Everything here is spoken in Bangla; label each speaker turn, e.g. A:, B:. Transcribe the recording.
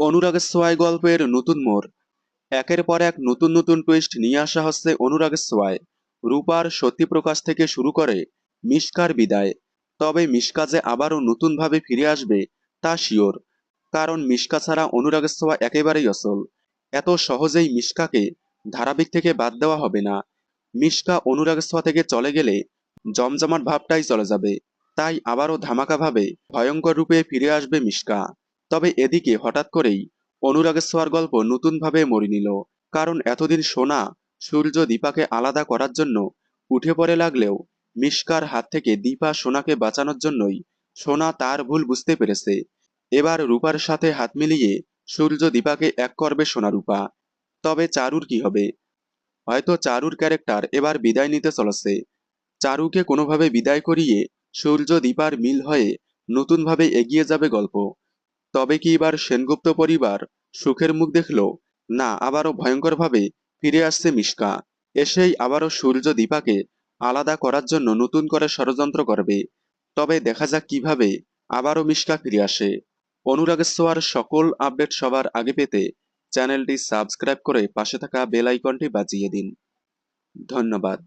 A: অনুরাগের সোয়াই গল্পের নতুন মোড়। একের পর এক নতুন নতুন টুইস্ট নিয়ে আসা হচ্ছে অনুরাগের সোয়ায় রূপার সত্যি প্রকাশ থেকে শুরু করে মিশকার বিদায়। তবে মিশকা যে আবারও নতুনভাবে ফিরে আসবে তা শিওর কারণ মিশকা ছাড়া অনুরাগের সোয়া একেবারেই অসল এত সহজেই মিশকাকে ধারাবাহিক থেকে বাদ দেওয়া হবে না। মিশকা অনুরাগের সোয়া থেকে চলে গেলে জমজমাট ভাবটাই চলে যাবে। তাই আবারও ধামাকাভাবে ভয়ঙ্কর রূপে ফিরে আসবে মিশকা। তবে এদিকে হঠাৎ করেই অনুরাগের ছোঁয়ার গল্প নতুনভাবে মরি নিল, কারণ এতদিন সোনা সূর্য দীপাকে আলাদা করার জন্য উঠে পড়ে লাগলেও মিশকার হাত থেকে দীপা সোনাকে বাঁচানোর জন্যই সোনা তার ভুল বুঝতে পেরেছে। এবার রূপার সাথে হাত মিলিয়ে সূর্য দীপাকে এক করবে সোনা রূপা। তবে চারুর কি হবে? হয়তো চারুর ক্যারেক্টার এবার বিদায় নিতে চলেছে। চারুকে কোনোভাবে বিদায় করিয়ে সূর্য দীপার মিল হয়ে নতুনভাবে এগিয়ে যাবে গল্প। তবে কি এবার সেনগুপ্ত পরিবার সুখের মুখ দেখল? না, আবারও ভয়ঙ্করভাবে ফিরে আসছে মিশকা। এসেই আবারও সূর্য দীপাকে আলাদা করার জন্য নতুন করে ষড়যন্ত্র করবে। তবে দেখা যাক কীভাবে আবারও মিশকা ফিরে আসে। অনুরাগেশ্বর সকল আপডেট সবার আগে পেতে চ্যানেলটি সাবস্ক্রাইব করে পাশে থাকা বেল আইকনটি বাজিয়ে দিন। ধন্যবাদ।